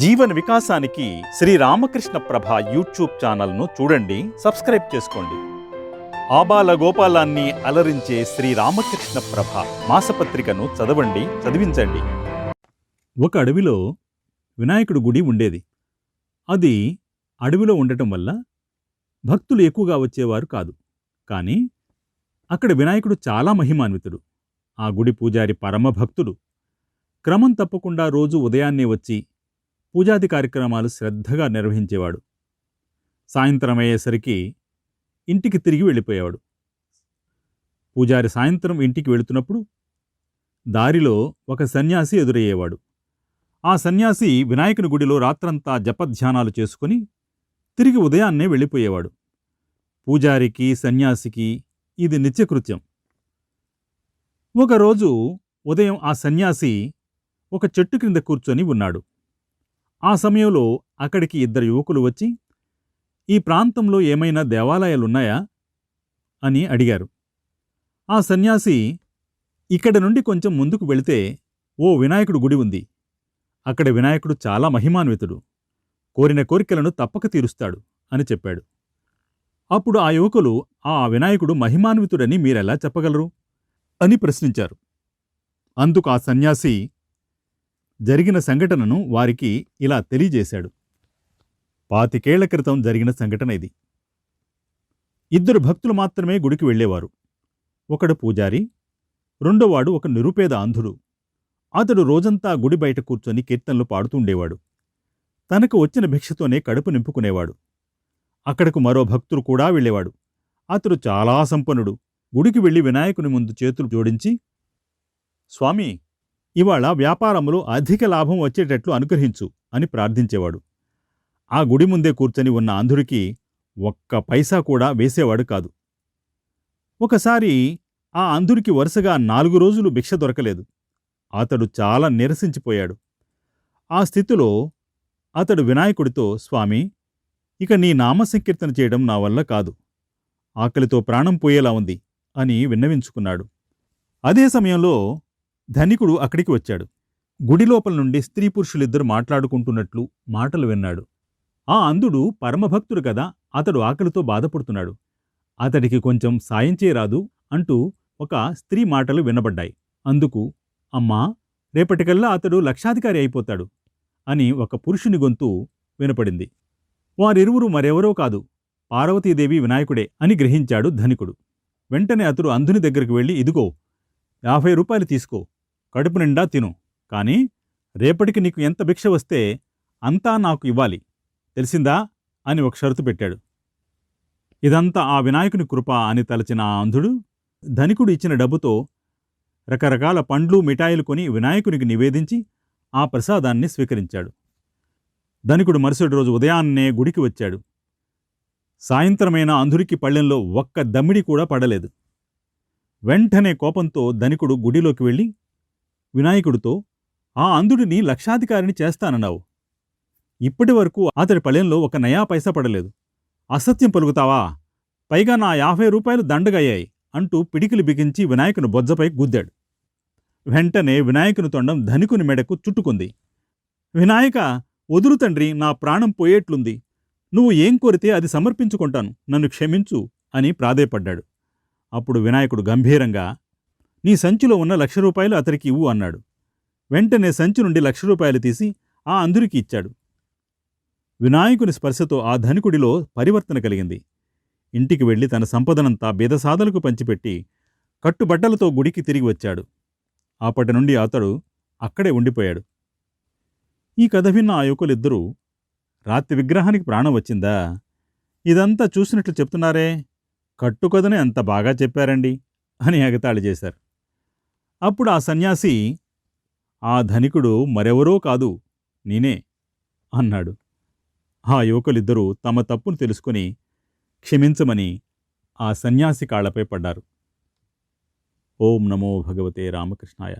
జీవన వికాసానికి శ్రీ రామకృష్ణ ప్రభ యూట్యూబ్ ఛానల్ను చూడండి సబ్స్క్రైబ్ చేసుకోండి. ఆబాల గోపాలాన్ని అలరించే శ్రీ రామకృష్ణ ప్రభ మాసపత్రికను చదవండి చదివించండి. ఒక అడవిలో వినాయకుడు గుడి ఉండేది. అది అడవిలో ఉండటం వల్ల భక్తులు ఎక్కువగా వచ్చేవారు కాదు. కానీ అక్కడ వినాయకుడు చాలా మహిమాన్వితుడు. ఆ గుడి పూజారి పరమ భక్తుడు క్రమం తప్పకుండా రోజు ఉదయాన్నే వచ్చి పూజాది కార్యక్రమాలు శ్రద్ధగా నిర్వహించేవాడు. సాయంత్రం అయ్యేసరికి ఇంటికి తిరిగి వెళ్ళిపోయేవాడు. పూజారి సాయంత్రం ఇంటికి వెళుతున్నప్పుడు దారిలో ఒక సన్యాసి ఎదురయ్యేవాడు. ఆ సన్యాసి వినాయకుని గుడిలో రాత్రంతా జపధ్యానాలు చేసుకుని తిరిగి ఉదయాన్నే వెళ్ళిపోయేవాడు. పూజారికి సన్యాసికి ఇది నిత్యకృత్యం. ఒకరోజు ఉదయం ఆ సన్యాసి ఒక చెట్టు క్రింద కూర్చొని ఉన్నాడు. ఆ సమయంలో అక్కడికి ఇద్దరు యువకులు వచ్చి ఈ ప్రాంతంలో ఏమైనా దేవాలయాలున్నాయా? అని అడిగారు. ఆ సన్యాసి ఇక్కడ నుండి కొంచెం ముందుకు వెళితే ఓ వినాయకుడు గుడి ఉంది. అక్కడ వినాయకుడు చాలా మహిమాన్వితుడు. కోరిన కోరికలను తప్పక తీరుస్తాడు అని చెప్పాడు. అప్పుడు ఆ యువకులు ఆ వినాయకుడు మహిమాన్వితుడని మీరెలా చెప్పగలరు? అని ప్రశ్నించారు. అందుకు ఆ సన్యాసి జరిగిన సంఘటనను వారికి ఇలా తెలియజేశాడు. పాతికేళ్ళ క్రితం జరిగిన సంఘటన ఇది. ఇద్దరు భక్తులు మాత్రమే గుడికి వెళ్ళేవారు. ఒకడు పూజారి రెండోవాడు ఒక నిరుపేద అంధుడు అతడు రోజంతా గుడి బయట కూర్చొని కీర్తనలు పాడుతుండేవాడు తనకు వచ్చిన భిక్షతోనే కడుపు నింపుకునేవాడు. అక్కడకు మరో భక్తుడు కూడా వెళ్ళేవాడు. అతడు చాలా సంపన్నుడు. గుడికి వెళ్ళి వినాయకుని ముందు చేతులు జోడించి స్వామి ఇవాళ వ్యాపారంలో అధిక లాభం వచ్చేటట్లు అనుగ్రహించు అని ప్రార్థించేవాడు. ఆ గుడి ముందే కూర్చొని ఉన్న అంధుడికి ఒక్క పైసా కూడా వేసేవాడు కాదు. ఒకసారి ఆ అంధుడికి వరుసగా నాలుగు రోజులు భిక్ష దొరకలేదు. అతడు చాలా నిరసించిపోయాడు. ఆ స్థితిలో అతడు వినాయకుడితో స్వామి ఇక నీ నామసంకీర్తన చేయడం నా వల్ల కాదు. ఆకలితో ప్రాణం పోయేలా ఉంది అని విన్నవించుకున్నాడు. అదే సమయంలో ధనికుడు అక్కడికి వచ్చాడు. గుడి లోపల నుండి స్త్రీ పురుషులిద్దరు మాట్లాడుకుంటున్నట్లు మాటలు విన్నాడు. ఆ అంధుడు పరమభక్తుడు కదా అతడు ఆకలితో బాధపడుతున్నాడు. అతడికి కొంచెం సాయం చేయరాదు అంటూ ఒక స్త్రీ మాటలు వినబడ్డాయి. అందుకు అమ్మా రేపటికల్లా అతడు లక్షాధికారి అయిపోతాడు అని ఒక పురుషుని గొంతు వినపడింది. వారిరువురు మరెవరో కాదు పార్వతీదేవి వినాయకుడే అని గ్రహించాడు ధనికుడు. వెంటనే అతడు అంధుని దగ్గరికి వెళ్ళి ఇదిగో యాభై రూపాయలు తీసుకో. కడుపు నిండా తిను. కానీ రేపటికి నీకు ఎంత భిక్ష వస్తే అంతా నాకు ఇవ్వాలి. తెలిసిందా? అని ఒక షరతు పెట్టాడు. ఇదంతా ఆ వినాయకుని కృప అని తలచిన ఆ అంధుడు ధనికుడు ఇచ్చిన డబ్బుతో రకరకాల పండ్లు మిఠాయిలు కొని వినాయకునికి నివేదించి ఆ ప్రసాదాన్ని స్వీకరించాడు. ధనికుడు మరుసటి రోజు ఉదయాన్నే గుడికి వచ్చాడు. సాయంత్రమైన అంధుడికి పళ్ళెంలో ఒక్క దమ్మిడి కూడా పడలేదు. వెంటనే కోపంతో ధనికుడు గుడిలోకి వెళ్ళి వినాయకుడితో ఆ అంధుడిని లక్షాధికారిని చేస్తానన్నావు. ఇప్పటి వరకు అతడి పళ్ళెంలో ఒక నయా పైసా పడలేదు. అసత్యం పలుకుతావా? పైగా నా యాభై రూపాయలు దండగయ్యాయి అంటూ పిడికిలి బిగించి వినాయకుని బొజ్జపై గుద్దాడు. వెంటనే వినాయకుని తొండం ధనికుని మెడకు చుట్టుకుంది. వినాయక వదులు తండ్రి నా ప్రాణం పోయేట్లుంది. నువ్వు ఏం కోరితే అది సమర్పించుకుంటాను. నన్ను క్షమించు అని ప్రాధేయపడ్డాడు. అప్పుడు వినాయకుడు గంభీరంగా నీ సంచిలో ఉన్న లక్ష రూపాయలు అతనికి ఇవ్వు అన్నాడు. వెంటనే సంచి నుండి లక్ష రూపాయలు తీసి ఆ అందరికి ఇచ్చాడు. వినాయకుని స్పర్శతో ఆ ధనికుడిలో పరివర్తన కలిగింది. ఇంటికి వెళ్ళి తన సంపదనంతా బీదసాదలకు పంచిపెట్టి కట్టుబట్టలతో గుడికి తిరిగి వచ్చాడు. అప్పటి నుండి అతడు అక్కడే ఉండిపోయాడు. ఈ కథ విన్న ఆ యువకులిద్దరూ రాత్రి విగ్రహానికి ప్రాణం వచ్చిందా? ఇదంతా చూసినట్లు చెప్తున్నారే? కట్టుకథనే అంత బాగా చెప్పారండి అని ఎగతాళి చేశారు. అప్పుడు ఆ సన్యాసి ఆ ధనికుడు మరెవరో కాదు నేనే అన్నాడు. ఆ యువకులిద్దరూ తమ తప్పును తెలుసుకుని క్షమించమని ఆ సన్యాసి కాళ్ళపై పడ్డారు. ఓం నమో భగవతే రామకృష్ణాయ.